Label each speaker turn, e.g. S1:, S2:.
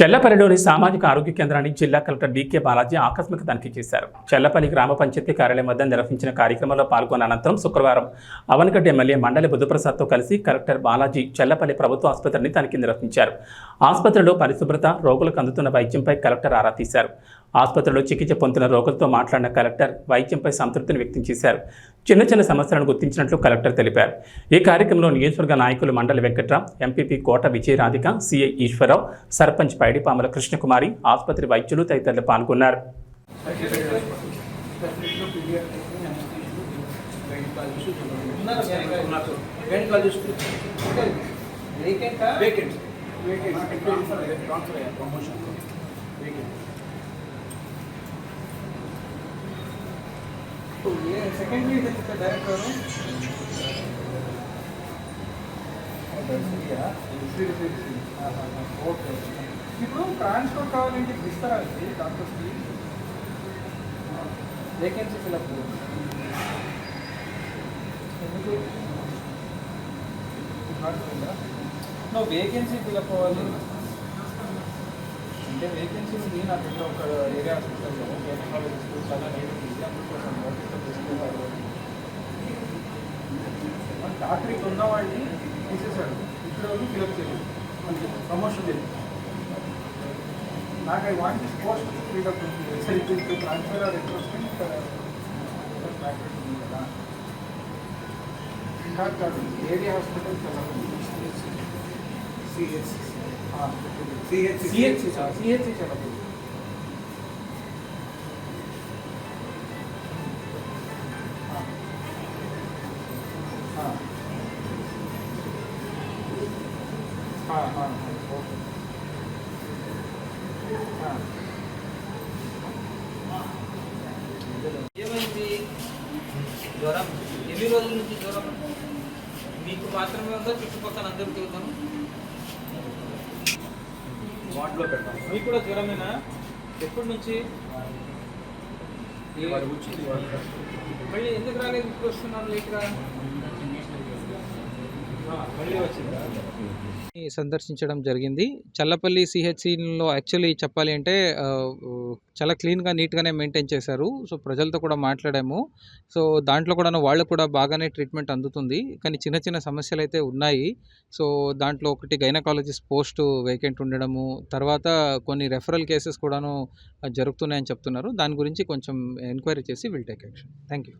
S1: చెల్లపల్లిలోని సామాజిక ఆరోగ్య కేంద్రాన్ని జిల్లా కలెక్టర్ డీకే బాలాజీ ఆకస్మిక తనిఖీ చేశారు. చెల్లపల్లి గ్రామ పంచాయతీ కార్యాలయం వద్ద నిర్వహించిన కార్యక్రమంలో పాల్గొన్న అనంతరం శుక్రవారం అవనగడ్డ ఎమ్మెల్యే మండలి బుద్ధప్రసాద్తో కలిసి కలెక్టర్ బాలాజీ చెల్లపల్లి ప్రభుత్వ ఆసుపత్రిని తనిఖీ నిర్వహించారు. ఆసుపత్రిలో పరిశుభ్రత రోగులకు అందుతున్న వైద్యంపై కలెక్టర్ ఆరా తీశారు. ఆసుపత్రిలో చికిత్స పొందుతున్న రోగులతో మాట్లాడిన కలెక్టర్ వైద్యంపై సంతృప్తిని వ్యక్తం చేశారు. చిన్న చిన్న సమస్యలను గుర్తించినట్లు కలెక్టర్ తెలిపారు. ఈ కార్యక్రమంలో నియోజకవర్గ నాయకులు మండలి వెంకట్రామ్ ఎంపీపీ కోట విజయరాధిక సిఐ ఈశ్వరరావు సర్పంచ్ పై పైడిపాముల కృష్ణకుమారి ఆసుపత్రి వైద్యులు తదితరులు పాల్గొన్నారు.
S2: సెకండ్ ట్రాన్స్ఫర్ డైరెక్టర్ ఓకే ఇప్పుడు ట్రాన్స్ఫర్ కావాలంటే ఇస్తారా అండి? డాక్టర్స్కి వేకెన్సీ ఫిల్అప్ ఎందుకు? నువ్వు వేకెన్సీ ఫిల్అప్ అవ్వాలి. అంటే వేకెన్సీ ఉంది నాకు ఇక్కడ ఒక ఏరియా హాస్పిటల్లో గైనకాలజిస్ట్ చాలా ఉంది. అందుకోసం తీసుకోవాలి డాక్టర్ ఇక్కడ ఉన్న వాళ్ళని తీసేశాడు. ఇక్కడ వాళ్ళు ఫిల్అప్ చేయలేదు. ప్రమోషన్ లేదు. and I want this post to be the so it is to transfer or replacement in fact our area hospital CHC CHC CHC CHC. CHC. हाँ हाँ हाँ ओके
S3: ఏమైంది? జ్వరం. ఎన్ని రోజుల నుంచి జ్వరం? మీకు మాత్రమే ఉందా? చుట్టుపక్కల అందరికీ ఉందాను
S2: వార్డులో పెడతాం.
S3: మీకు కూడా జ్వరమేనా? ఎప్పటి నుంచి? మళ్ళీ ఎందుకు రాలేదు? ఇప్పుడు వస్తున్నాను లేట్గా?
S4: సందర్శించడం జరిగింది. చల్లపల్లి సిహెచ్సిలో యాక్చువల్లీ చెప్పాలి అంటే చాలా క్లీన్గా నీట్గానే మెయింటైన్ చేశారు. సో ప్రజలతో కూడా మాట్లాడాము. సో దాంట్లో కూడా వాళ్ళు కూడా బాగానే ట్రీట్మెంట్ అందుతుంది. కానీ చిన్న చిన్న సమస్యలు అయితే ఉన్నాయి. సో దాంట్లో ఒకటి గైనకాలజిస్ట్ పోస్ట్ వేకెంట్ ఉండడము తర్వాత కొన్ని రెఫరల్ కేసెస్ కూడాను జరుగుతున్నాయని చెప్తున్నారు. దాని గురించి కొంచెం ఎంక్వైరీ చేసి will take action. Thank you